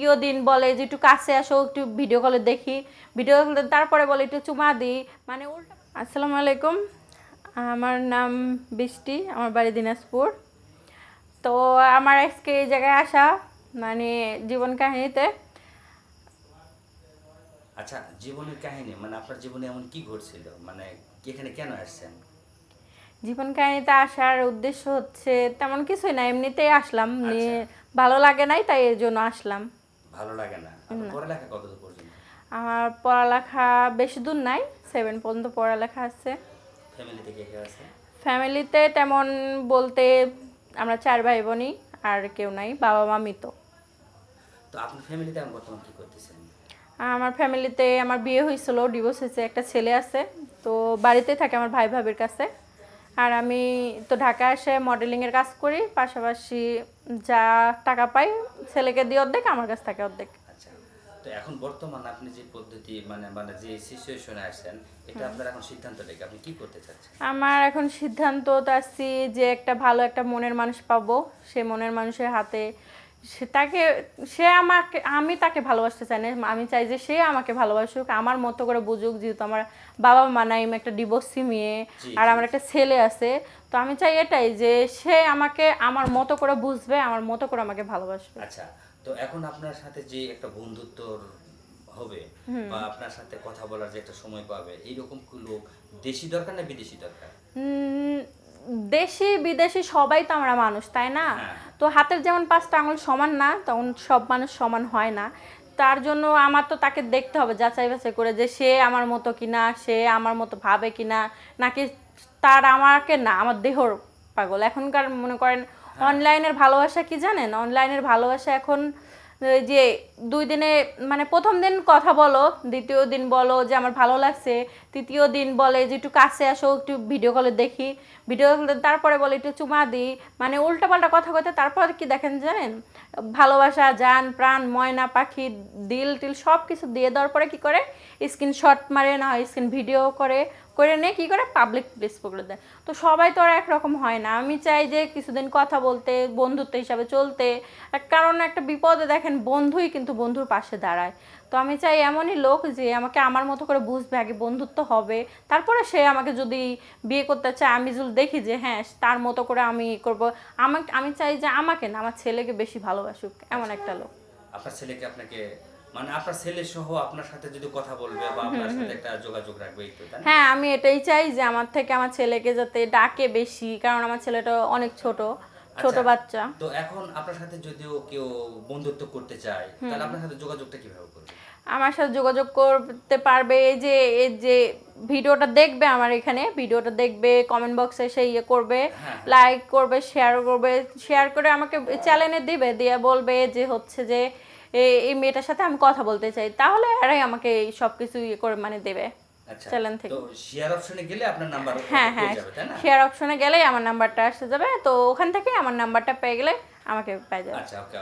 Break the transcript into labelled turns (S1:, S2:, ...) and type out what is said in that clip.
S1: প্রিয় দিন বলে যে একটু কাছে আসো একটু ভিডিও কলে দেখি। ভিডিও কলে তারপরে বলে একটু চুমা দিই। মানে উল্টা আসসালামু আলাইকুম। আমার নাম বৃষ্টি আমার বাড়ি দিনাজপুর। তো আমার আজকে এই জায়গায় আসা মানে জীবন কাহিনীতে।
S2: আচ্ছা জীবনের কাহিনী মানে আপনার জীবনে এমন কি ঘটছিল? মানে এখানে কেন আসছেন?
S1: জীবন কাহিনীতে আসার উদ্দেশ্য হচ্ছে তেমন কিছুই না এমনিতেই আসলাম। নিয়ে ভালো লাগে নাই তাই এর জন্য আসলাম।
S2: ভালো লাগে না। পড়ালেখা কত পর্যন্ত?
S1: আমার পড়ালেখা বেশি দূর নাই সেভেন পর্যন্ত পড়ালেখা আছে।
S2: ফ্যামিলিতে কে কে আছে?
S1: ফ্যামিলিতে তেমন বলতে আমরা চার ভাই বোনই আর কেউ নাই বাবা মা মৃত।
S2: তো আপনার ফ্যামিলিতে এখন বর্তমান কি করতেছেন?
S1: আমার ফ্যামিলিতে আমার বিয়ে হয়েছিল ডিভোর্স হয়েছে একটা ছেলে আছে। তো বাড়িতে থাকে আমার ভাই ভাবির কাছে। আর আমি তো ঢাকা এসে মডেলিংয়ের কাজ করি পাশাপাশি যা টাকা পাই ছেলেকে দিয়ে অর্ধেক আমার কাছ থাকে অর্ধেক।
S2: আচ্ছা তো এখন বর্তমান আপনি যে পদ্ধতি মানে মানে যে সিচুয়েশনে এটা আপনার এখন সিদ্ধান্ত লেগে আপনি কি করতে চাচ্ছেন?
S1: আমার এখন সিদ্ধান্ত তো আসছি যে একটা ভালো একটা মনের মানুষ পাবো সে মনের মানুষের হাতে সে তাকে সে আমাকে আমি তাকে ভালোবাসতে চাই না। আমি চাই যে সে আমাকে ভালোবাসুক আমার মতো করে বুঝুক যেহেতু আমার বাবা মা নাই একটা ডিভোর্সি মেয়ে আর আমার একটা ছেলে আছে। তো আমি চাই এটাই যে সে আমাকে আমার মতো করে বুঝবে আমার মতো করে আমাকে ভালোবাসবে।
S2: আচ্ছা তো এখন আপনার সাথে যে একটা বন্ধুত্ব হবে বা আপনার সাথে কথা বলার যে একটা সময় পাবে এইরকম কি লোক দেশি দরকার না বিদেশি দরকার?
S1: দেশি বিদেশি সবাই তো আমরা মানুষ তাই না?
S2: হ্যাঁ।
S1: তো হাতের যেমন পাঁচটা আঙুল সমান না তখন সব মানুষ সমান হয় না। তার জন্য আমার তো তাকে দেখতে হবে যাচাই বাছাই করে যে সে আমার মতো কিনা সে আমার মতো ভাবে কিনা নাকি তার আমাকে না আমার দেহর পাগল। এখনকার মনে করেন অনলাইনের ভালোবাসা কি জানেন? অনলাইনের ভালোবাসা এখন যে দুই দিনে মানে প্রথম দিন কথা বলো, দ্বিতীয় দিন বলো যে আমার ভালো লাগছে, তৃতীয় দিন বলে যে একটু কাছে আসো, একটু ভিডিও কলে দেখি ভিডিও কলে তারপরে বলে একটু চুমা দিই মানে উল্টাপাল্টা কথা কইতে তারপরে কি দেখেন জানেন? ভালোবাসা যান প্রাণ, ময়না, পাখি, দিল, টিল সব কিছু দিয়ে দেওয়ার পরে কি করে? স্ক্রিনশট মারে, না হয় স্ক্রিন ভিডিও করে করে নিয়ে কী করে? পাবলিক প্লেস করে দেয় তো সবাই তো আর একরকম হয় না। আমি চাই যে কিছুদিন কথা বলতে বন্ধুত্ব হিসাবে চলতে। কারণ একটা বিপদে দেখেন বন্ধুই কিন্তু বন্ধুর পাশে দাঁড়ায়। তো আমি চাই এমনই লোক যে আমাকে আমার মতো করে বুঝবে আগে বন্ধুত্ব হবে। তারপরে সে আমাকে যদি বিয়ে করতে চায় আমি যদি দেখি যে হ্যাঁ তার মতো করে আমি করব। আমাকে আমি চাই যে আমাকে না আমার ছেলেকে বেশি ভালোবাসুক এমন একটা লোক।
S2: আপনার ছেলেকে আপনাকে মানে আপনার ছেলে সহ আপনার সাথে যদি কথা বলবে বা আপনার সাথে একটা যোগাযোগ রাখবে একটু তাই
S1: হ্যাঁ আমি এটাই চাই যে আমার থেকে আমার ছেলেকে যাতে ডাকে বেশি কারণ আমার ছেলেটা অনেক ছোট ছোট
S2: আচ্ছা,
S1: বাচ্চা।
S2: তো এখন আপনার সাথে যদিও কেউ বন্ধুত্ব করতে চায় তাহলে আপনার সাথে যোগাযোগটা কীভাবে করবে?
S1: আমার সাথে যোগাযোগ করতে পারবে এই যে এই যে ভিডিওটা দেখবে আমার এখানে ভিডিওটা দেখবে কমেন্ট বক্সে সে ইয়ে করবে
S2: হ্যাঁ।
S1: লাইক করবে শেয়ার করবে শেয়ার করে আমাকে চ্যানেলে দিবে দিয়ে বলবে যে হচ্ছে যে এই মেয়েটার সাথে আমি কথা বলতে চাই তাহলে এরাই আমাকে সব কিছু ইয়ে করে মানে দেবে চ্যানেল থেকে।
S2: শেয়ার অপশনে গেলে আপনার নাম্বার
S1: হ্যাঁ হ্যাঁ শেয়ার অপশনে গেলেই আমার নাম্বারটা আসতে যাবে তো ওখান থেকে আমার নাম্বারটা পেয়ে গেলে আমাকে পেয়ে যাবে।
S2: আচ্ছা ওকে